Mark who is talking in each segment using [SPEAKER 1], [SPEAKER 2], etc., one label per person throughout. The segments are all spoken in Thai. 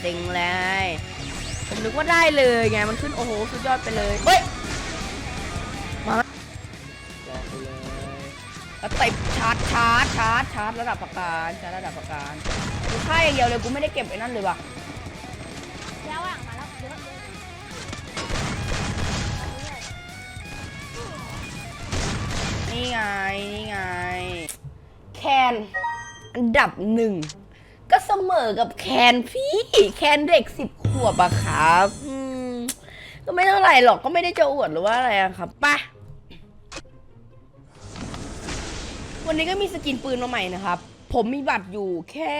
[SPEAKER 1] เต็งเลยผมนึกว่าได้เลยไงมันขึ้นโอ้โหสุดยอดไปเลยเฮ้ยมาไหมรอไปเลยแล้วเตะชาร์จชาร์จชาร์จชาร์จระดับประการชาร์จระดับประการกูฆ่าอย่างเดียวเลยกูไม่ได้เก็บไอ้นั่นเลยว่ะ
[SPEAKER 2] แล้วอ่างมาแล้วเยอะเลย
[SPEAKER 1] นี่ไงนี่ไงแคนอันดับหนึ่ง ก็เสมอกับแคนพี่แคนเด็กสิบขวบอะครับอืมก็ไม่เท่าไหร่หรอกก็ไม่ได้จะอวดหรือว่าอะไรอะครับไป่ะวันนี้ก็มีสกินปืนมาใหม่นะครับ ผมมีบัตรอยู่แค่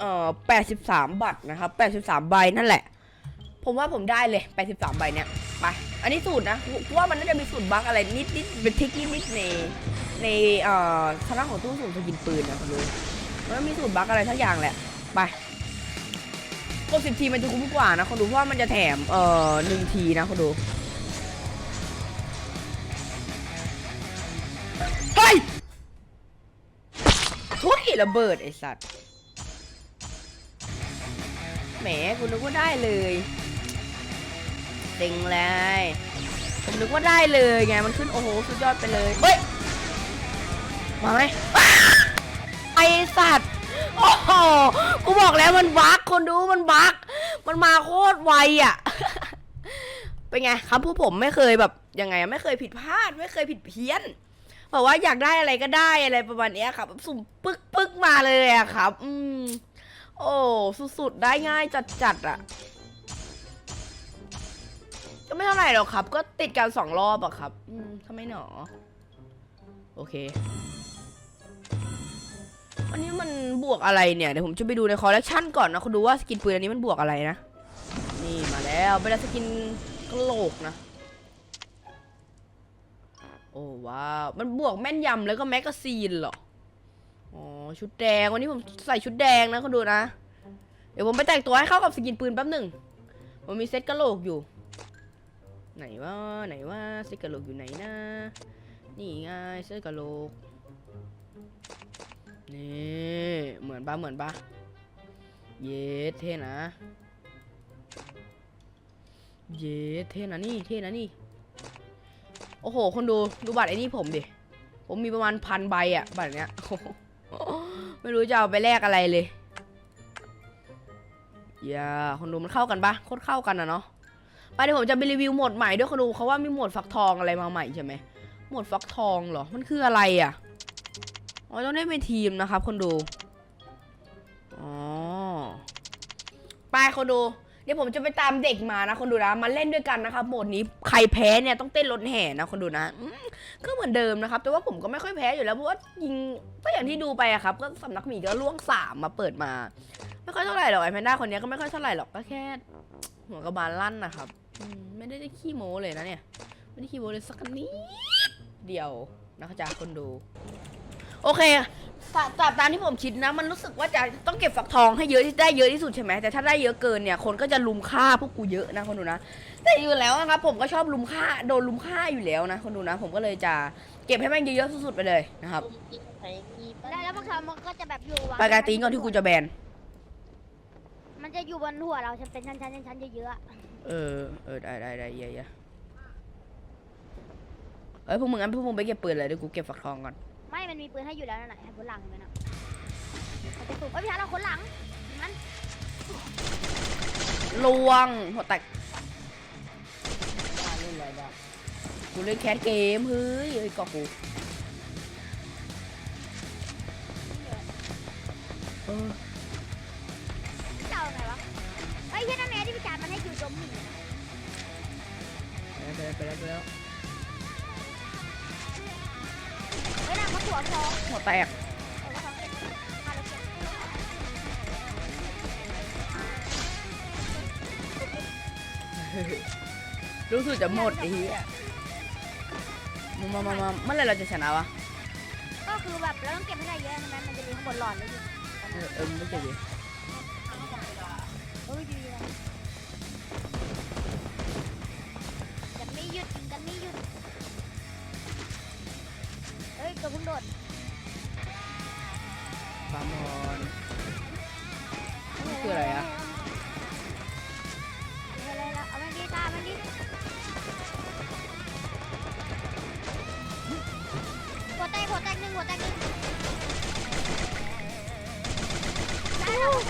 [SPEAKER 1] เอ่อ83 บัตรนะครับ 83 ใบนั่นแหละ ผมว่าผมได้เลย 83 ใบเนี้ยไปอันนี้สูตรนะว่ามันน่าจะมีสูตรบั๊กอะไรนิดนิดเป็นทิกนิดนิดในในเอ่อคณะของตู้สูตรสกินปืนนะคุณรู้ มันมีสูตรบั๊กอะไรทั้งอย่างแหละ ไปกดสิบทีมันจะคุ้มกว่านะคนดูเพราะมันจะแถม เอ่อหนึ่งทีนะคนดู เฮ้ยทุยระเบิดไอสัตว์ แหมกูนึกว่าได้เลยเต็งเลยผมนึกว่าได้เลยไง มันขึ้นโอ้โห สุดยอดไปเลย เฮ้ย มาไหมอ้า ไอสัตว์ โอ้โห กูบอกแล้วมันบั๊กคนดูมันบั๊กมันมาโคตรไวอะ เป็นไงครับผู้ผมไม่เคยแบบยังไงอะไม่เคยผิดพลาด ไม่เคยผิดเพี้ยนเพราะว่าอยากได้อะไรก็ได้อะไรประมาณเนี้ยครับสุ่มปึ๊กปึกมาเลยอะครับ อืม โอ้สุดๆได้ง่ายจัดๆอะก็ไม่เท่าไหร่หรอกครับ ก็ติดกันสองรอบอะครับ อืมทำไมหนอ โอเค อันนี้มันบวกอะไรเนี่ย เดี๋ยวผมจะไปดูในคอลเลกชันก่อนนะคุณดูว่าสกินปืนอันนี้มันบวกอะไรนะ นี่มาแล้วเป็นสกินกระโหลกนะ โอ้ว้าว มันบวกแม่นยำแล้วก็แมกกาซีนเหรอ อ๋อ ชุดแดง วันนี้ผมใส่ชุดแดงนะคุณดูนะ เดี๋ยวผมไปแต่งตัวให้เข้ากับสกินปืนแป๊บหนึ่งผมมีเซ็ตกระโหลกอยู่ ไหนว่าไหนว่าเซ็ตกระโหลกอยู่ไหนนะ นี่ไงเซ็ตกระโหลก นี่เหมือนปะเหมือนปะเยสเท่นะ เยสเท่นะนี่เท่นะนี่ โอ้โห คนดูดูบัตรไอ้นี่ผมดิ ผมมีประมาณพันใบอะบัตรเนี้ย ไม่รู้จะเอาไปแลกอะไรเลยอย่าคนดูมันเข้ากันปะโคตรเข้ากันอะเนาะไปเดี๋ยวผมจะไปรีวิวโหมดใหม่ด้วยคนดูเขาว่ามีโหมดฟักทองอะไรมาใหม่ใช่ไหมโหมดฟักทองเหรอ มันคืออะไรอะ อ๋อต้องได้เป็นทีมนะครับคนดูอ๋อไปคนดูเดี๋ยวผมจะไปตามเด็กมานะคนดูนะมาเล่นด้วยกันนะครับโหมดนี้ใครแพ้เนี่ยต้องเต้นรถแห่นะคนดูนะก็เหมือนเดิมนะครับ แต่ว่าผมก็ไม่ค่อยแพ้อยู่แล้วเพราะว่ายิงก็อย่างที่ดูไปอะครับ ก็สำนักหมีก็ล่วงสามมาเปิดมา ไม่ค่อยเท่าไหร่หรอกไอแพนด้าคนนี้ก็ไม่ค่อยเท่าไหร่หรอกก็แค่ หัวกระบาลลั่นนะครับไม่ได้ได้ขี้โม้เลยนะเนี่ย ไม่ได้ขี้โม้เลยสักนิดเดียวนะคะจาคนดู โอเคตาตามตามที่ผมคิดนะ มันรู้สึกว่าจะต้องเก็บฝักทองให้เยอะที่ได้เยอะที่สุดใช่ไหมแต่ถ้าได้เยอะเกินเนี่ยคนก็จะลุมฆ่าพวกกูเยอะนะคนดูนะ แต่อยู่แล้วนะครับผมก็ชอบลุมฆ่าโดนลุมฆ่าอยู่แล้วนะคนดูนะ ผมก็เลยจะเก็บให้แม่งเยอะๆสุดๆไปเลยนะครับ
[SPEAKER 2] ได้แล้วพวกเธอมันก็จะแบบอยู่วง
[SPEAKER 1] ไปการตีนก่อนที่กูจะแบน
[SPEAKER 2] มันจะอยู่บนหัวเราจะเป็นชั้นๆชั้นๆเยอะๆอะ
[SPEAKER 1] เออเออได้ได้ได้เยอะๆเอ้ยพวกมึงงั้นพวกมึงไปเก็บปืนเลยเดี๋ยวกูเก็บฝักทองก่อน
[SPEAKER 2] ไม่มันมีปืนให้อยู่แล้วนั่นแหละบนหลังมันนะมันจะสูบเอ้ยพี่ฮาร์เราคนหลังมัน
[SPEAKER 1] ลวงหัวแตกกูเล่นแคสเกมเฮ้ยเอ้ยกอกูเออ
[SPEAKER 2] เจ้าไงวะไอ้ยเฮียนั่นแน่ที่พี่จานมันให้อยู่จมหนีนะ
[SPEAKER 1] ไปแล้วไปแล้วไปแล้ว
[SPEAKER 2] เฮ้ยนั่นเขาถั่วทอง
[SPEAKER 1] หัวแตก
[SPEAKER 2] เออเขาทองเก็บมาแล้วเก็บ
[SPEAKER 1] รู้สึกจะหมดไอ้เหี้ยมามามามาเมื่อไหรเราจะชนะวะ
[SPEAKER 2] ก็คือแบบเราต้องเก็บให้ได้เยอะใช่ไหมมันจะมีข้างบนหลอดเลยอยู่
[SPEAKER 1] เออเออไม่ใช่ดิ
[SPEAKER 2] เฮ้ยดีเลยกันไม่หยุดยิงกันไม่หยุดเฮ้ย ตัวเพิ่งโดด
[SPEAKER 1] ปามอนคืออะไรอะ
[SPEAKER 2] เอะไรละเอามันดีตามันดีหัวแตกหัวแตกหนึ่งหัวแตกหนึ่งออก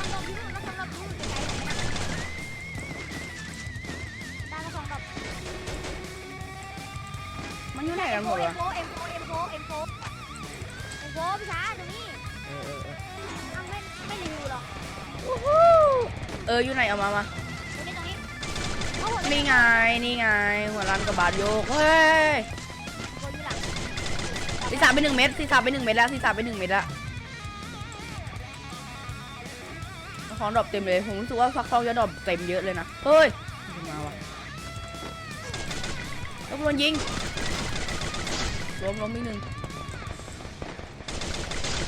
[SPEAKER 2] น่าสอไกสองดอก
[SPEAKER 1] มันอยู่ไหนกันหมดวะ
[SPEAKER 2] มโฟพี่ช้าตรงนี้
[SPEAKER 1] เออเออเออ
[SPEAKER 2] อ้าวไม่ไม่รีวิวหรอก
[SPEAKER 1] เอออยู่ไหนเอามามา
[SPEAKER 2] ตรงนี้ตรงนี้เอาหัว
[SPEAKER 1] นี่ไงนี่ไงหัวร้านกระบาดโยกเฮ้ย
[SPEAKER 2] หัวอยู่หลัง
[SPEAKER 1] ซีสามไปหนึ่งเม็ดซีสามไปหนึ่งเม็ดแล้วซีสามไปหนึ่งเม็ดแล้วของดรอปเต็มเลยผมรู้สึกว่าฟักทองจะดรอปเต็มเยอะเลยนะเฮ้ยมาวะแล้วโดนยิงล้มล้มอีกหนึ่ง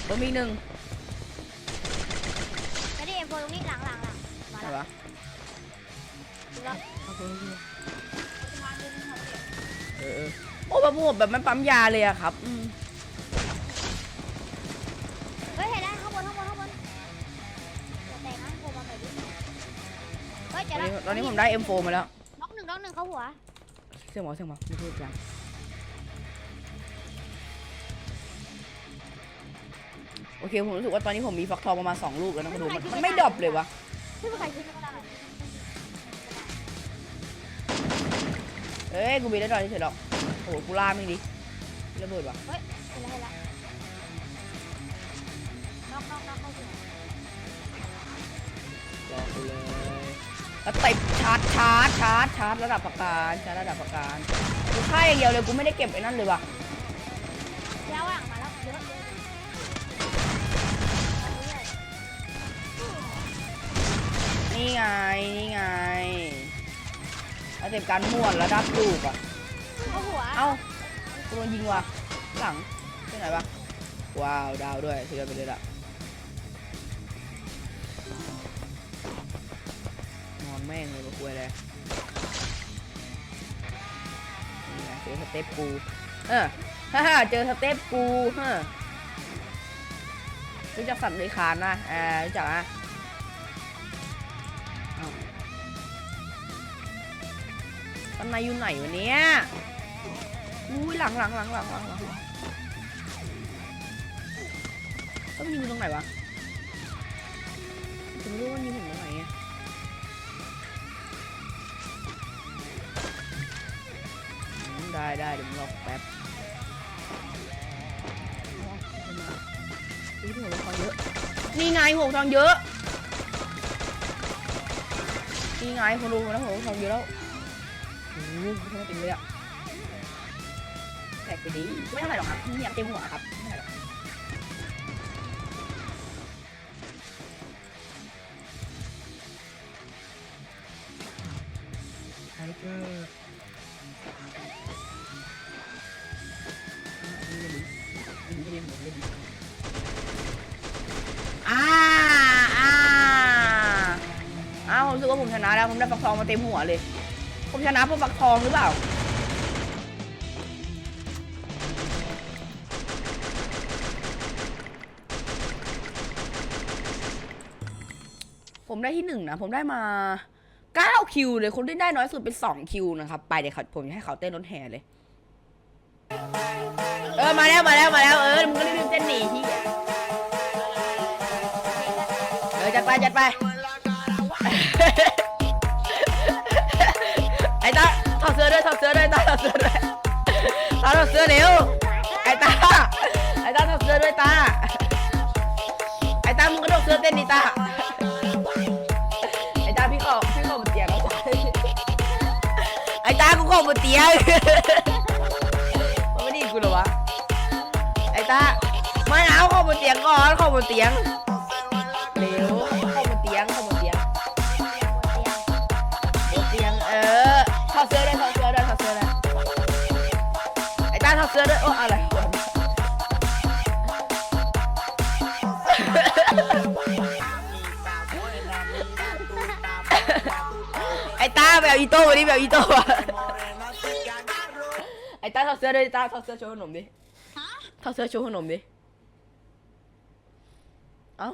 [SPEAKER 1] ล้มอีกหนึ่ง
[SPEAKER 2] แล้วนี่เอ็มโฟตรงนี้หลังหลังหลังมา
[SPEAKER 1] ไหน
[SPEAKER 2] แล้ว
[SPEAKER 1] วะ
[SPEAKER 2] ดูแล้ว
[SPEAKER 1] เออเออโอ้แบบหมดแบบมันปั๊มยาเลยอะครับอืม
[SPEAKER 2] เฮ้ยเห็นแล้วข้างบนข้างบนข้างบนอย่าแตกนะโผล่มาหน่อยดิเฮ้ย
[SPEAKER 1] ต
[SPEAKER 2] เจ
[SPEAKER 1] อ
[SPEAKER 2] อนแล้ว
[SPEAKER 1] นี้ตอนนี้ผมได้ M4 มาแล้ว
[SPEAKER 2] น็อกหนึ่งน็อกหนึ่งเข้าหัว
[SPEAKER 1] เสียงหมอเสียงหมอไม่พูดกัน โอเคผมรู้สึกว่าตอนนี้ผมมีฟักทองประมาณสองลูกแล้วนะคุณดูมันมันไม่ดรอปเลยวะ
[SPEAKER 2] พี่ผู้ใครซื้อมาได้
[SPEAKER 1] เอ้ยกูมีได้ดรอปเฉยๆหรอกโอ้โหกูล่าไม่งดิระเบิดวะ
[SPEAKER 2] เห็นแล้วเห็นแล้วน็อกน็อกน็อกเข้าหัว
[SPEAKER 1] รอกูเลยแล้วเต็มชาร์จชาร์จชาร์จชาร์จระดับประการชาร์จระดับประการกูฆ่าอย่างเดียวเลยกูไม่ได้เก็บไอ้นั่นเลยวะ นี่ไง นี่ไงแล้วเต็มการม่วนระดับลูกอะ
[SPEAKER 2] เข้าหัว
[SPEAKER 1] เอ้ากูโดนยิงว่ะ หลังที่ไหนวะ ว้าว ดาวด้วยเสียไปเลยละนอนแม่งเลยมาคุยเลยนี่ไงเจอสเต็ปกูเออฮ่าฮ่าเจอสเต็ปกูฮะรู้จักสัตว์เลื้อยคลานนะอ่ารู้จักนะ ตอนนายอยู่ไหนวะเนี่ยอุ้ยหลังหลังหลังหลังหลังหลังต้องยิงตรงไหนวะผมไม่รู้ว่ายิงผมตรงไหนไงอืมได้ได้เดี๋ยวมึงรอแป๊บอุ้ยหัวทองเยอะ นี่ไงหัวทองเยอะ นี่ไงคนดูนะหัวทองเยอะแล้ว อ้โหทำไมเต็มเลยอะแปลกไปดีไม่เท่าไหร่หรอกครับไม่อยากเต็มหัวครับไม่เท่าไหร่หรอกไทเกอร์อ่าอ่าอ้าวผมรู้สึกว่าผมชนะแล้วผมได้ฟักทองมาเต็มหัวเลย ผมชนะพราะฟักทองหรือเปล่า ผมได้ที่หนึ่งนะ ผมได้มา9คิวเลย คนที่ได้น้อยสุดเป็น2คิวนะครับ ไปเดี๋ยวเขาผมจะให้เขาเต้นรถแห่เลย เออ มาแล้ว มาแล้ว มาแล้ว เออ มึงก็รีบเต้นหนีที่เออ จัดไป จัดไป อด้วยตา ไอ้ตา มึงกระโดดเสื้อเต้นดิตา ไอ้ตาพี่ขอพี่ขอบนเตียงแล้วจ้ะไอ้ตา กูขอบนเตียง มันไม่ดีกูเหรอวะ ไอ้ตาไม่เอาขอบนเตียงก่อนขอบนเตียง เร็วขอบนเตียงขอบนเตียงบนเตียง เออถอดเสื้อด้วยถอดเสื้อด้วยถอดเสื้อด้วยไอ้ตาถอดเสื้อด้วยโอ้อะไร ไอ้ตาแบบอีโต้วันนี้แบบอีโต้อะไอ้ตาถอดเสื้อด้วยตาถอดเสื้อโชว์ขนมดิถอดเสื้อโชว์ขนมดิ เอ้า